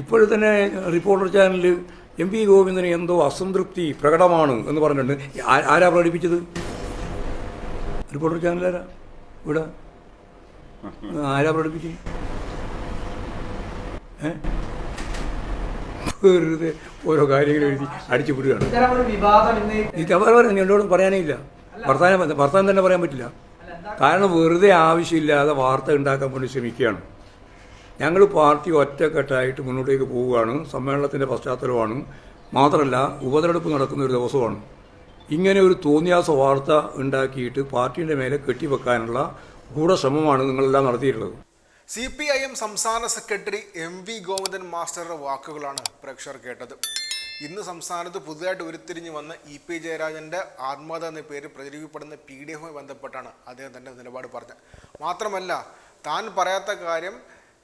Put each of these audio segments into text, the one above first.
ഇപ്പോഴും തന്നെ റിപ്പോർട്ടർ ചാനലിൽ എം പി ഗോവിന്ദന് എന്തോ അസംതൃപ്തി പ്രകടമാണ് എന്ന് പറഞ്ഞിട്ടുണ്ട്. ആരാ പ്രകടിപ്പിച്ചത്? റിപ്പോർട്ടർ ചാനൽ ആരാ? ഇവിടെ? ആരാ പ്രകടിപ്പിച്ചത്? വെറുതെ ഓരോ കാര്യങ്ങൾ എഴുതി അടിച്ചു വിടുകയാണ്. ഇത്തരം ഒരു വിവാദം ഇന്ന് ഇത് അവർ എന്നോട് പറയാനേ ഇല്ല. വർത്താനം വർത്താനം തന്നെ പറയാൻ പറ്റില്ല. കാരണം വെറുതെ ആവശ്യമില്ലാതെ വാർത്ത ഉണ്ടാക്കാൻ വേണ്ടി ശ്രമിക്കുകയാണ്. ഞങ്ങൾ പാർട്ടി ഒറ്റക്കെട്ടായിട്ട് മുന്നോട്ടേക്ക് പോവുകയാണ് സമ്മേളനത്തിന്റെ പശ്ചാത്തലമാണ്. മാത്രമല്ല ഉപതെരഞ്ഞെടുപ്പ് നടക്കുന്ന ഒരു ദിവസമാണ്. ഇങ്ങനെ ഒരു തോന്നിയാസ വാർത്ത ഉണ്ടാക്കിയിട്ട് പാർട്ടിയുടെ മേലെ കെട്ടിവെക്കാനുള്ള ഗൂഢശ്രമമാണ് നിങ്ങളെല്ലാം നടത്തിയിട്ടുള്ളത്. സി പി ഐ എം സംസ്ഥാന സെക്രട്ടറി എം വി ഗോവിന്ദൻ മാസ്റ്ററുടെ വാക്കുകളാണ് പ്രേക്ഷകർ കേട്ടത്. ഇന്ന് സംസ്ഥാനത്ത് പുതുതായിട്ട് ഉരുത്തിരിഞ്ഞു വന്ന ഇ പി ജയരാജന്റെ ആത്മകഥ എന്ന പേര് പ്രചരിക്കപ്പെടുന്ന പി ഡി എഫുമായി ബന്ധപ്പെട്ടാണ് അദ്ദേഹം തന്റെ നിലപാട് പറഞ്ഞത്. മാത്രമല്ല താൻ പറയാത്ത കാര്യം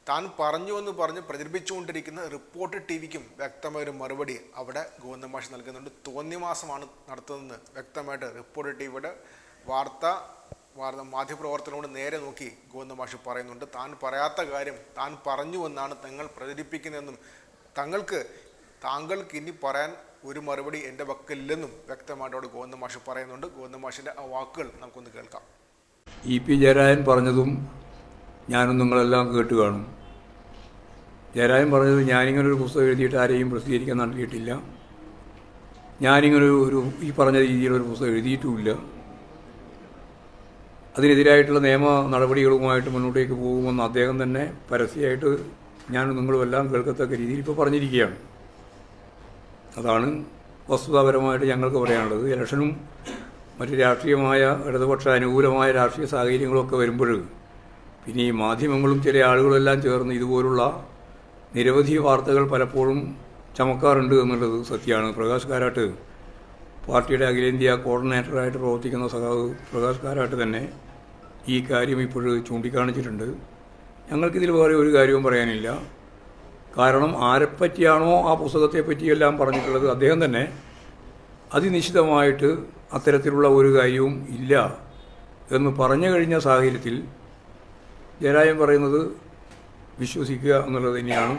താൻ പറഞ്ഞു എന്ന് പറഞ്ഞ് പ്രചരിപ്പിച്ചുകൊണ്ടിരിക്കുന്ന റിപ്പോർട്ട് ടി വിക്കും വ്യക്തമായ ഒരു മറുപടി അവിടെ ഗോവിന്ദൻ മാഷ് നൽകുന്നുണ്ട്. തോന്നിമാസമാണ് നടത്തുന്നതെന്ന് വ്യക്തമായിട്ട് റിപ്പോർട്ട് ടി വിയുടെ വാർത്ത വാർത്ത മാധ്യമപ്രവർത്തനോട് നേരെ നോക്കി ഗോവിന്ദ മാഷ് പറയുന്നുണ്ട്. താൻ പറയാത്ത കാര്യം താൻ പറഞ്ഞു എന്നാണ് തങ്ങൾ പ്രചരിപ്പിക്കുന്നതെന്നും തങ്ങൾക്ക് താങ്കൾക്ക് ഇനി പറയാൻ ഒരു മറുപടി എന്റെ പക്കലില്ലെന്നും വ്യക്തമായിട്ടോട് ഗോവിന്ദ മാഷ് പറയുന്നുണ്ട്. ഗോവിന്ദ മാഷിന്റെ ആ വാക്കുകൾ നമുക്കൊന്ന് കേൾക്കാം. ഇ പി ജയരാജൻ പറഞ്ഞതും ഞാനും നിങ്ങളെല്ലാം കേട്ട് കാണും. ജയരാജൻ പറഞ്ഞത് ഞാനിങ്ങനെ ഒരു പുസ്തകം എഴുതിയിട്ട് ആരെയും പ്രസിദ്ധീകരിക്കാൻ നൽകിയിട്ടില്ല ഞാനിങ്ങനെ ഒരു ഈ പറഞ്ഞ രീതിയിലൊരു പുസ്തകം എഴുതിയിട്ടുമില്ല. അതിനെതിരായിട്ടുള്ള നിയമ നടപടികളുമായിട്ട് മുന്നോട്ടേക്ക് പോകുമെന്ന് അദ്ദേഹം തന്നെ പരസ്യമായിട്ട് ഞാൻ നിങ്ങളും എല്ലാം കേൾക്കത്തക്ക രീതിയിൽ ഇപ്പോൾ പറഞ്ഞിരിക്കുകയാണ്. അതാണ് വസ്തുതാപരമായിട്ട് ഞങ്ങൾക്ക് പറയാനുള്ളത്. ഇലക്ഷനും മറ്റ് രാഷ്ട്രീയമായ ഇടതുപക്ഷ അനുകൂലമായ രാഷ്ട്രീയ സാഹചര്യങ്ങളൊക്കെ വരുമ്പോൾ പിന്നെ ഈ മാധ്യമങ്ങളും ചില ആളുകളെല്ലാം ചേർന്ന് ഇതുപോലുള്ള നിരവധി വാർത്തകൾ പലപ്പോഴും ചമക്കാറുണ്ട് എന്നുള്ളത് സത്യമാണ്. പ്രകാശ് കാരാട്ട് പാർട്ടിയുടെ അഖിലേന്ത്യാ കോർഡിനേറ്ററായിട്ട് പ്രവർത്തിക്കുന്ന സഖാവ് പ്രകാശ് കാരാട്ട് തന്നെ ഈ കാര്യം ഇപ്പോൾ ചൂണ്ടിക്കാണിച്ചിട്ടുണ്ട്. ഞങ്ങൾക്കിതിൽ വേറെ ഒരു കാര്യവും പറയാനില്ല. കാരണം ആരെപ്പറ്റിയാണോ ആ പുസ്തകത്തെ പറ്റിയെല്ലാം പറഞ്ഞിട്ടുള്ളത് അദ്ദേഹം തന്നെ. അതിനിശ്ചിതമായിട്ട് അത്തരത്തിലുള്ള ഒരു കാര്യവും ഇല്ല എന്ന് പറഞ്ഞു കഴിഞ്ഞ സാഹചര്യത്തിൽ ജയരാജൻ പറയുന്നത് വിശ്വസിക്കുക എന്നുള്ളത് തന്നെയാണ്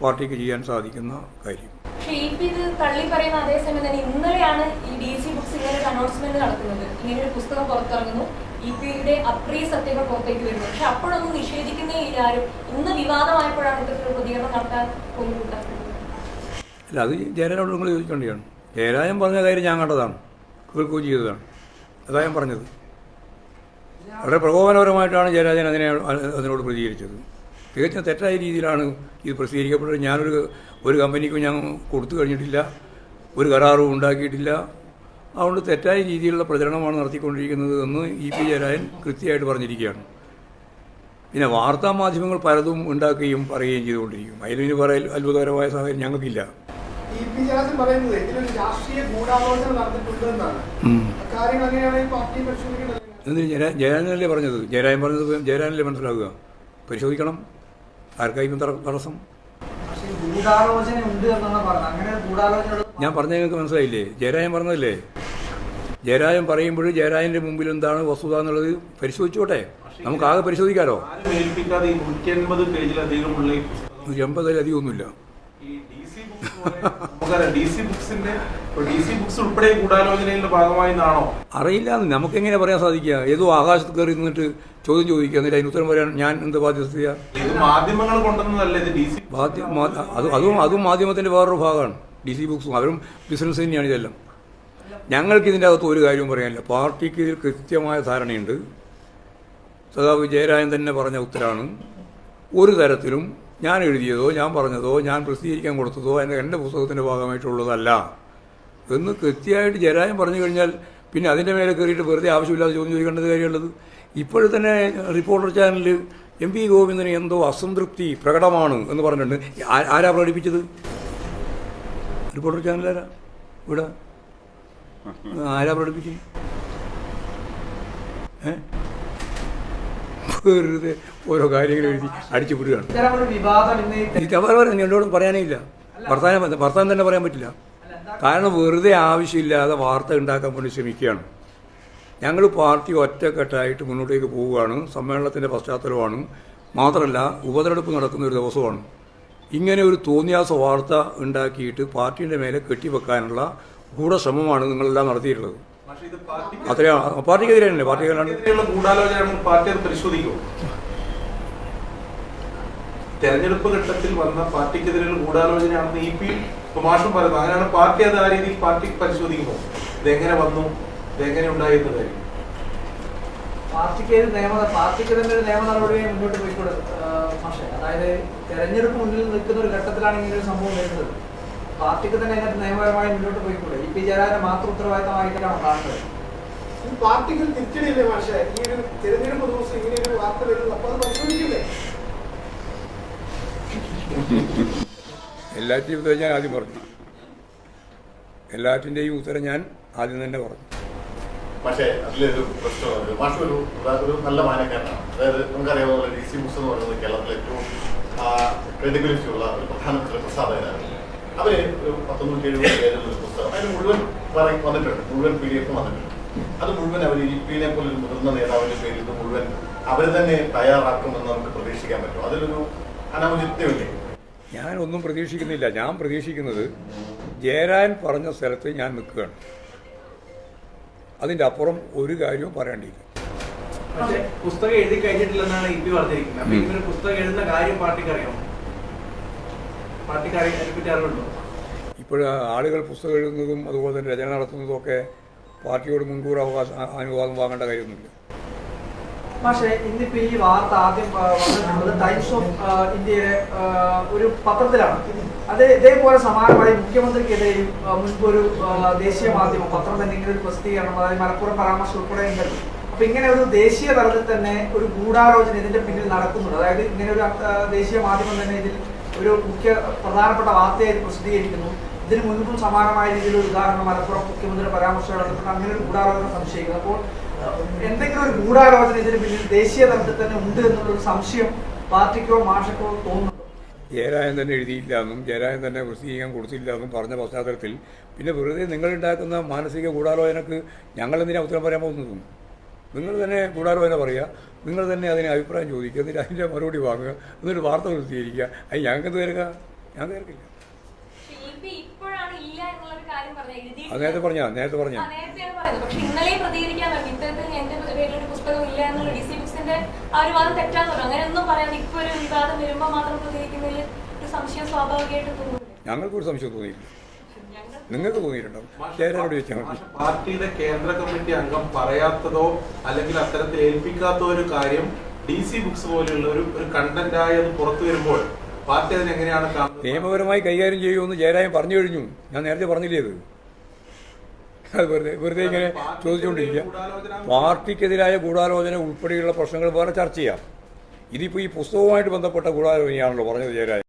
പാർട്ടിക്ക് ചെയ്യാൻ സാധിക്കുന്ന കാര്യം. തള്ളി പറയുന്ന അതേസമയം തന്നെ ഇന്നലെയാണ് ഈ ഡി സി ബുക്സ് ഇങ്ങനെ ഒരു അനൗൺസ്മെന്റ് നടക്കുന്നത് ഇങ്ങനെ ഒരു പുസ്തകം പുറത്തിറങ്ങുന്നു. ഇ പിയുടെ അപ്രിയ സത്യങ്ങൾ പുറത്തേക്ക് വരുന്നു. പക്ഷെ അപ്പോഴൊന്നും നിഷേധിക്കുന്നേ ഇല്ല ആരും. ഇന്ന് വിവാദമായപ്പോഴാണ് ഇത്തരത്തിലൊരു പ്രതികരണം നടത്താൻ പോലും അല്ല അത് ജയരാജനോട് നിങ്ങൾ ചോദിക്കേണ്ടതാണ്. ജയരാജൻ പറഞ്ഞ കാര്യം ഞാൻ കണ്ടതാണ്. കേൾക്കുകയും ചെയ്തതാണ്. അതാ ഞാൻ പറഞ്ഞത്. വളരെ പ്രകോപനപരമായിട്ടാണ് ജയരാജൻ അതിനെ അതിനോട് പ്രതികരിച്ചത്. തികച്ചും തെറ്റായ രീതിയിലാണ് ഇത് പ്രസിദ്ധീകരിക്കപ്പെട്ടത്. ഞാനൊരു ഒരു കമ്പനിക്കും ഞാൻ കൊടുത്തു കഴിഞ്ഞിട്ടില്ല. ഒരു കരാറും ഉണ്ടാക്കിയിട്ടില്ല. അതുകൊണ്ട് തെറ്റായ രീതിയിലുള്ള പ്രചരണമാണ് നടത്തിക്കൊണ്ടിരിക്കുന്നത് എന്ന് ഇ പി ജയരാജൻ കൃത്യമായിട്ട് പറഞ്ഞിരിക്കുകയാണ്. പിന്നെ വാർത്താ മാധ്യമങ്ങൾ പലതും ഉണ്ടാക്കുകയും പറയുകയും ചെയ്തുകൊണ്ടിരിക്കും. അതിന് പറയൽ അത്ഭുതകരമായ സാഹചര്യം ഞങ്ങൾക്കില്ല. പറയുന്നത് ഇതിലൊരു രാഷ്ട്രീയ ഗൂഢാലോചന നടന്നിട്ടുണ്ടെന്നാണ്. ഉം. അങ്ങനെയാണെങ്കിൽ പാർട്ടി പരിശോധിക്കേണ്ടത് എന്നിട്ട് ജയരാ ജയരാജനല്ലേ പറഞ്ഞത്? ജയരാജൻ പറഞ്ഞത് ജയരാജനല്ലേ മനസ്സിലാക്കുക? പരിശോധിക്കണം. ആർക്കായിരിക്കും തട- തടസ്സം. ഞാൻ പറഞ്ഞ നിങ്ങൾക്ക് മനസ്സിലായില്ലേ? ജയരാജൻ പറഞ്ഞതല്ലേ? ജയരാജൻ പറയുമ്പോൾ ജയരാജന്റെ മുമ്പിൽ എന്താണ് വസ്തുത എന്നുള്ളത് പരിശോധിച്ചോട്ടെ. നമുക്ക് ആകെ പരിശോധിക്കാലോ? നൂറ്റി അമ്പതിലധികം ഒന്നുമില്ല ഈ നമുക്ക് എങ്ങനെ അറിയില്ല പറയാൻ സാധിക്കുക? ഏതോ ആകാശത്ത് കയറി നിന്നിട്ട് ചോദ്യം ചോദിക്കുക എന്നിട്ട് അതിന് ഉത്തരം പറയാൻ ഞാൻ എന്ത് ബാധ്യസ്ഥ അതും അതും മാധ്യമത്തിന്റെ വേറൊരു ഭാഗമാണ് ഡി സി ബുക്സും അവരും ബിസിനസ് തന്നെയാണ് ഇതെല്ലാം. ഞങ്ങൾക്ക് ഇതിന്റെ അകത്ത് ഒരു കാര്യവും പറയാനില്ല. പാർട്ടിക്ക് ഇതിൽ കൃത്യമായ ധാരണയുണ്ട്. സദാ വിജയരായൻ തന്നെ പറഞ്ഞ ഉത്തരാണ്. ഒരു തരത്തിലും ഞാൻ എഴുതിയതോ ഞാൻ പറഞ്ഞതോ ഞാൻ പ്രസിദ്ധീകരിക്കാൻ കൊടുത്തതോ എന്റെ എന്റെ പുസ്തകത്തിന്റെ ഭാഗമായിട്ടുള്ളതല്ല. എന്ന് കൃത്യമായിട്ട് ജരായം പറഞ്ഞു കഴിഞ്ഞാൽ പിന്നെ അതിന്റെ മേലെ കയറിയിട്ട് വെറുതെ ആവശ്യമില്ലാതെ ചോദ്യം ചോദിക്കേണ്ടത് കാര്യമുള്ളത്. ഇപ്പോഴും തന്നെ റിപ്പോർട്ടർ ചാനലിൽ എം പി ഗോവിന്ദന് എന്തോ അസംതൃപ്തി പ്രകടമാണ് എന്ന് പറഞ്ഞിട്ടുണ്ട്. ആരാ പ്രകടിപ്പിച്ചത്? റിപ്പോർട്ടർ ചാനലാരാ ഇവിടെ? ആരാ പ്രകടിപ്പിച്ചത്? ഏ? വെറുതെ ഓരോ കാര്യങ്ങൾ എഴുതി അടിച്ചു വിടുകയാണ് ഇത് അവർ എന്നോടും പറയാനേ ഇല്ല വർത്താനം വർത്താനം തന്നെ പറയാൻ പറ്റില്ല. കാരണം വെറുതെ ആവശ്യമില്ലാതെ വാർത്ത ഉണ്ടാക്കാൻ വേണ്ടി ശ്രമിക്കുകയാണ്. ഞങ്ങൾ പാർട്ടി ഒറ്റക്കെട്ടായിട്ട് മുന്നോട്ടേക്ക് പോവുകയാണ്. സമ്മേളനത്തിന്റെ പശ്ചാത്തലമാണ്. മാത്രമല്ല ഉപതെരഞ്ഞെടുപ്പ് നടക്കുന്ന ഒരു ദിവസമാണ്. ഇങ്ങനെ ഒരു തോന്നിയാസ വാർത്ത ഉണ്ടാക്കിയിട്ട് പാർട്ടിയുടെ മേലെ കെട്ടിവെക്കാനുള്ള ഗൂഢശ്രമമാണ് നിങ്ങളെല്ലാം നടത്തിയിട്ടുള്ളത്. അത്രയാണ് പാർട്ടിക്കെതിരെയല്ലേ പാർട്ടി തെരഞ്ഞെടുപ്പ് ഘട്ടത്തിൽ വന്ന പാർട്ടിക്കെതിരെയുള്ള ഗൂഢാലോചനയാണെന്ന് ഇ പി മാഷും പറയുന്നത് അങ്ങനെയാണ് പാർട്ടി അത് ആ രീതിയിൽ പാർട്ടി പരിശോധിക്കുമോ ഇതെങ്ങനെ വന്നു? ഇതെങ്ങനെ ഉണ്ടായി എന്ന കാര്യം. പാർട്ടിക്ക് നിയമ പാർട്ടിക്ക് തന്നെ ഒരു നിയമ നടപടിയായി മുന്നോട്ട് പോയിക്കൂടെ പക്ഷേ അതായത് തെരഞ്ഞെടുപ്പ് മുന്നിൽ നിൽക്കുന്ന ഒരു ഘട്ടത്തിലാണ് ഇങ്ങനെ ഒരു സംഭവം വരുന്നത്. പാർട്ടിക്ക് തന്നെ അതിനകത്ത് നിയമപരമായി മുന്നോട്ട് പോയിക്കൂടെ? ഇ പി ജയരാജന്റെ മാത്രം ഉത്തരവാദിത്തമായിട്ടാണ് കാണുന്നത്? ഈ പാർട്ടിക്ക് തിരിച്ചടിയില്ലേ പക്ഷേ ഈ ഒരു തിരഞ്ഞെടുപ്പ് ദിവസം ഇങ്ങനെ ഒരു വാർത്ത വരുന്നത് അപ്പൊ അത് പരിശോധിക്കില്ലേ? എല്ലാറ്റിന്റെയും ഉത്തരം ഞാൻ ആദ്യം പറഞ്ഞു. എല്ലാറ്റിന്റെയും ഉത്തരം ഞാൻ ആദ്യം തന്നെ പറഞ്ഞു. പക്ഷേ അതിലൊരു പ്രശ്നമുണ്ട്. മാഷ് ഒരു ഒരു നല്ല മാനക്കാരനാണ് അതായത് നമുക്കറിയാവുന്ന ഡി സി മുസ് എന്ന് പറയുന്നത് കേരളത്തിലെ ഏറ്റവും ക്രെഡിബിലിറ്റി ഉള്ള ഒരു പ്രധാനപ്പെട്ട പ്രസാധകരാണ് അവർ ഒരു പത്തൊന്നൂറ്റി എഴുപത് പേരുള്ള ഒരു പുസ്തകം. അതിന് മുഴുവൻ വന്നിട്ടുണ്ട്. മുഴുവൻ പി ഡി എഫ് വന്നിട്ടുണ്ട്. അത് മുഴുവൻ അവർ ഇ പിനെ പോലെ ഒരു മുതിർന്ന നേതാവിന്റെ പേരിൽ ഇത് മുഴുവൻ അവർ തന്നെ തയ്യാറാക്കുമെന്ന് നമുക്ക് പ്രതീക്ഷിക്കാൻ പറ്റും. അതിലൊരു അനൗചിത്യമില്ലേ ഞാനൊന്നും പ്രതീക്ഷിക്കുന്നില്ല. ഞാൻ പ്രതീക്ഷിക്കുന്നത് ജയരാജൻ പറഞ്ഞ സ്ഥലത്ത് ഞാൻ നിൽക്കുകയാണ്. അതിന്റെ അപ്പുറം ഒരു കാര്യവും പറയേണ്ടിയില്ല പുസ്തകം എഴുതി കഴിഞ്ഞിട്ടില്ലെന്നാണ് ഇ പി പറഞ്ഞിരിക്കുന്നത്. പുസ്തകം എഴുതുന്ന കാര്യം പാർട്ടിക്ക് അറിയാം അതിനെപ്പറ്റി അറിവുണ്ടോ ഇപ്പോൾ ആളുകൾ പുസ്തകം എഴുതുന്നതും അതുപോലെ തന്നെ രചന നടത്തുന്നതും ഒക്കെ പാർട്ടിയോട് മുൻകൂർ അവകാശം അനുവാദം വാങ്ങേണ്ട കാര്യമൊന്നുമില്ല. പക്ഷേ ഇന്നിപ്പോ ഈ വാർത്ത ആദ്യം വന്നിട്ടുള്ളത് ടൈംസ് ഓഫ് ഇന്ത്യയുടെ ഇന്ത്യയിലെ ഒരു പത്രത്തിലാണ്. അത് ഇതേപോലെ സമാനമായി മുഖ്യമന്ത്രിക്കെതിരെയും മുൻപ് ഒരു ദേശീയ മാധ്യമം പത്രം തന്നെ ഇങ്ങനെ ഒരു പ്രസിദ്ധീകരണം അതായത് മലപ്പുറം പരാമർശം ഉൾപ്പെടെ ഉണ്ട് അപ്പൊ ഇങ്ങനെ ഒരു ദേശീയ തലത്തിൽ തന്നെ ഒരു ഗൂഢാലോചന ഇതിന്റെ പിന്നിൽ നടക്കുന്നുണ്ട്. അതായത് ഇങ്ങനെ ഒരു ദേശീയ മാധ്യമം തന്നെ ഇതിൽ ഒരു മുഖ്യ പ്രധാനപ്പെട്ട വാർത്തയായി പ്രസിദ്ധീകരിക്കുന്നു. ഇതിന് മുൻപും സമാനമായ രീതിയിൽ ഒരു ഉദാഹരണം മലപ്പുറം മുഖ്യമന്ത്രി പരാമർശം അങ്ങനെ ഒരു ഗൂഢാലോചന സംശയിക്കുന്നത് അപ്പോൾ എന്തെങ്കിലും ഒരു ഗൂഢാലോചന ഇതിന് പിന്നിൽ ദേശീയ തലത്തിൽ തന്നെ ഉണ്ട് എന്നുള്ളൊരു സംശയം പാർട്ടിക്കോ മാഷക്കോ തോന്നുന്നു ജയരാജൻ തന്നെ എഴുതിയില്ല എന്നും ജയരാജൻ തന്നെ പ്രസിദ്ധീകരിക്കാൻ കൊടുത്തില്ല എന്നും പറഞ്ഞ പശ്ചാത്തലത്തിൽ പിന്നെ വെറുതെ നിങ്ങളുണ്ടാക്കുന്ന മാനസിക ഗൂഢാലോചനക്ക് ഞങ്ങൾ എന്തിനാ ഉത്തരം പറയാൻ പോകുന്നതും? നിങ്ങൾ തന്നെ ഗൂഢാലോചന പറയുക. നിങ്ങൾ തന്നെ അതിനെ അഭിപ്രായം ചോദിക്കുക എന്നിട്ട് അതിന്റെ മറുപടി വാങ്ങുക എന്നിട്ട് വാർത്ത പ്രസിദ്ധീകരിക്കുക അത് ഞങ്ങൾക്ക് തീർക്കുക ഞാൻ തീർക്കില്ല. നേരത്തെ പറഞ്ഞാ നേരത്തെ പറഞ്ഞാ ഞങ്ങൾക്കൊരു സംശയം തോന്നിയില്ല ഞങ്ങൾ നിങ്ങൾക്ക് തോന്നിയിട്ടുണ്ടാവും വെച്ചാൽ ചോദിച്ചാൽ മതി പാർട്ടിയുടെ കേന്ദ്ര കമ്മിറ്റി അംഗം പറയാത്തതോ അല്ലെങ്കിൽ അത്തരത്തിൽ ഏൽപ്പിക്കാത്തോ ഒരു കാര്യം ഡി സി ബുക്സ് പോലെയുള്ള ഒരു ഒരു കണ്ടന്റായി അത് പുറത്തു വരുമ്പോൾ പാർട്ടി അതിനെങ്ങനെയാണ് നിയമപരമായി കൈകാര്യം ചെയ്യുമെന്ന് ജയരാജൻ പറഞ്ഞു കഴിഞ്ഞു. ഞാൻ നേരത്തെ പറഞ്ഞില്ലേ അത്? അത് വെറുതെ വെറുതെ ഇങ്ങനെ ചോദിച്ചുകൊണ്ടിരിക്കുക. പാർട്ടിക്കെതിരായ ഗൂഢാലോചന ഉൾപ്പെടെയുള്ള പ്രശ്നങ്ങൾ വേറെ ചർച്ച ചെയ്യാം. ഇതിപ്പോൾ ഈ പുസ്തകവുമായിട്ട് ബന്ധപ്പെട്ട ഗൂഢാലോചനയാണല്ലോ പറഞ്ഞത് ജയരാജൻ.